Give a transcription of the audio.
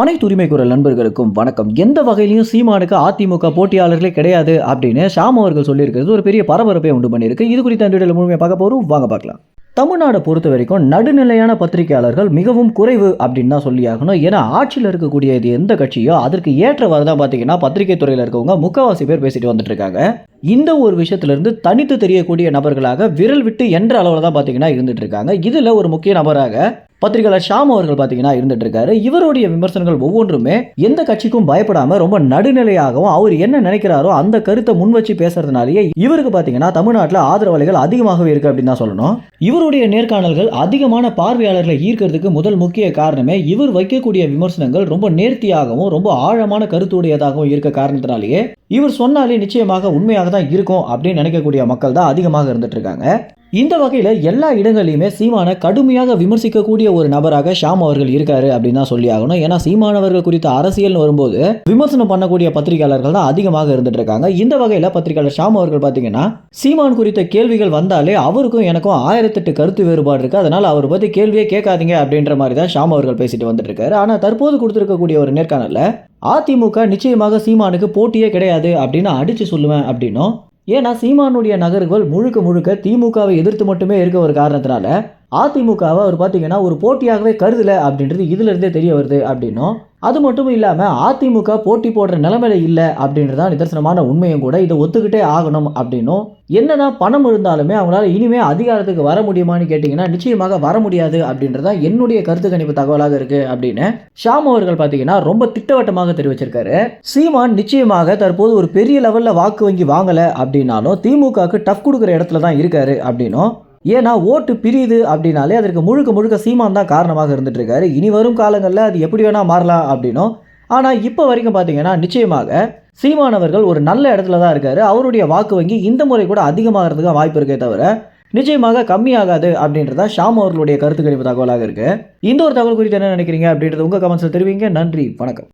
அனைத்து உரிமை குரல் நண்பர்களுக்கும் வணக்கம். எந்த வகையிலையும் சீமானுக்கு அதிமுக போட்டியாளர்களே கிடையாது அப்படின்னு ஷாம் அவர்கள் சொல்லியிருக்கிறது. ஒரு பெரிய பரபரப்பை உண்டு பண்ணியிருக்கு. இது குறித்த அந்த முழுமையாக பார்க்க போகிறோம் வாங்க பார்க்கலாம். தமிழ்நாடை பொறுத்த வரைக்கும் நடுநிலையான பத்திரிகையாளர்கள் மிகவும் குறைவு அப்படின்னு தான் சொல்லியாகணும் ஏன்னா ஆட்சியில் இருக்கக்கூடிய இது எந்த கட்சியோ அதற்கு ஏற்றவாறு தான் பார்த்தீங்கன்னா பத்திரிகை துறையில் இருக்கவங்க முக்கால்வாசி பேர் பேசிட்டு வந்துட்டு இருக்காங்க. இந்த ஒரு விஷயத்திலிருந்து தனித்து தெரியக்கூடிய நபர்களாக விரல் விட்டு என்ற அளவில் தான் பார்த்தீங்கன்னா இருந்துட்டு இருக்காங்க. இதில் ஒரு முக்கிய நபராக பத்திரிகையாளர் ஷாம் அவர்கள் பார்த்தீங்கன்னா இருந்துட்டு இருக்காரு இவருடைய விமர்சனங்கள் ஒவ்வொன்றுமே எந்த கட்சிக்கும் பயப்படாம ரொம்ப நடுநிலையாகவும் அவர் என்ன நினைக்கிறாரோ அந்த கருத்தை முன் வச்சு பேசுறதுனாலேயே இவருக்கு பார்த்தீங்கன்னா தமிழ்நாட்டில் ஆதரவாளிகள் அதிகமாகவே இருக்கு அப்படின்னு தான் சொல்லணும். இவருடைய நேர்காணல்கள் அதிகமான பார்வையாளர்களை ஈர்க்கிறதுக்கு முதல் முக்கிய காரணமே இவர் வைக்கக்கூடிய விமர்சனங்கள் ரொம்ப நேர்த்தியாகவும் ரொம்ப ஆழமான கருத்துடையதாகவும் இருக்க காரணத்தினாலேயே இவர் சொன்னாலே நிச்சயமாக உண்மையாக தான் இருக்கும் அப்படின்னு நினைக்கக்கூடிய மக்கள் தான் அதிகமாக இருந்துட்டு இருக்காங்க இந்த வகையில் எல்லா இடங்களையுமே சீமானை கடுமையாக விமர்சிக்கக்கூடிய ஒரு நபராக ஷாம் அவர்கள் இருக்காரு அப்படின்னு தான் சொல்லி ஆகணும். ஏன்னா சீமானவர்கள் குறித்த அரசியல்னு வரும்போது விமர்சனம் பண்ணக்கூடிய பத்திரிகையாளர்கள் தான் அதிகமாக இருந்துட்டு இருக்காங்க இந்த வகையில் பத்திரிகையாளர் ஷாம் அவர்கள் பார்த்தீங்கன்னா சீமான் குறித்த கேள்விகள் வந்தாலே அவருக்கும் எனக்கும் ஆயிரத்தெட்டு கருத்து வேறுபாடு இருக்குது அதனால் அவர் பற்றி கேள்வியே கேட்காதீங்க அப்படின்ற மாதிரி தான் ஷாம் அவர்கள் பேசிட்டு வந்துட்டு இருக்காரு ஆனால் தற்போது கொடுத்துருக்கக்கூடிய ஒரு நேர்காணலில் அதிமுக நிச்சயமாக சீமானுக்கு போட்டியே கிடையாது அப்படின்னு அடித்து சொல்லுவேன் அப்படின்னும். ஏன்னா சீமானுடைய நகர்கள் முழுக்க முழுக்க திமுகவை எதிர்த்து மட்டுமே இருக்க ஒரு காரணத்தினால அதிமுகவை அவர் பார்த்தீங்கன்னா ஒரு போட்டியாகவே கருதல அப்படின்றது இதிலிருந்தே தெரிய வருது அப்படின்னும். அது மட்டும் இல்லாமல் அதிமுக போட்டி போடுற நிலைமையில இல்லை அப்படின்றதான் நிதர்சனமான உண்மையும் கூட இதை ஒத்துக்கிட்டே ஆகணும் அப்படின்னும். என்னதான் பணம் இருந்தாலுமே அவங்களால இனிமே அதிகாரத்துக்கு வர முடியுமான்னு கேட்டிங்கன்னா நிச்சயமாக வர முடியாது அப்படின்றதா என்னுடைய கருத்து கணிப்பு தகவலாக இருக்கு அப்படின்னு ஷாம் அவர்கள் பார்த்தீங்கன்னா ரொம்ப திட்டவட்டமாக தெரிவிச்சிருக்காரு. சீமான் நிச்சயமாக தற்போது ஒரு பெரிய லெவலில் வாக்கு வங்கி வாங்கலை அப்படின்னாலும் திமுகவுக்கு டஃப் கொடுக்குற இடத்துல தான் இருக்காரு அப்படின்னும். ஏன்னா ஓட்டு பிரியுது அப்படின்னாலே அதற்கு முழுக்க முழுக்க சீமான் தான் காரணமாக இருந்துட்டு இருக்காரு இனி வரும் காலங்களில் அது எப்படி வேணால் மாறலாம் அப்படின்னும். ஆனால் இப்போ வரைக்கும் பார்த்தீங்கன்னா நிச்சயமாக சீமானவர்கள் ஒரு நல்ல இடத்துல தான் இருக்காரு. அவருடைய வாக்கு வங்கி இந்த முறை கூட அதிகமாகிறதுக்கு வாய்ப்பு இருக்கே தவிர நிச்சயமாக கம்மியாகாது அப்படின்றதா ஷாம் அவர்களுடைய கருத்து கணிப்பு தகவலாக இருக்கு. இந்த ஒரு தகவல் குறித்து என்ன நினைக்கிறீங்க அப்படின்றது உங்கள் கமெண்ட்ஸில் தெரிவிங்க. நன்றி வணக்கம்.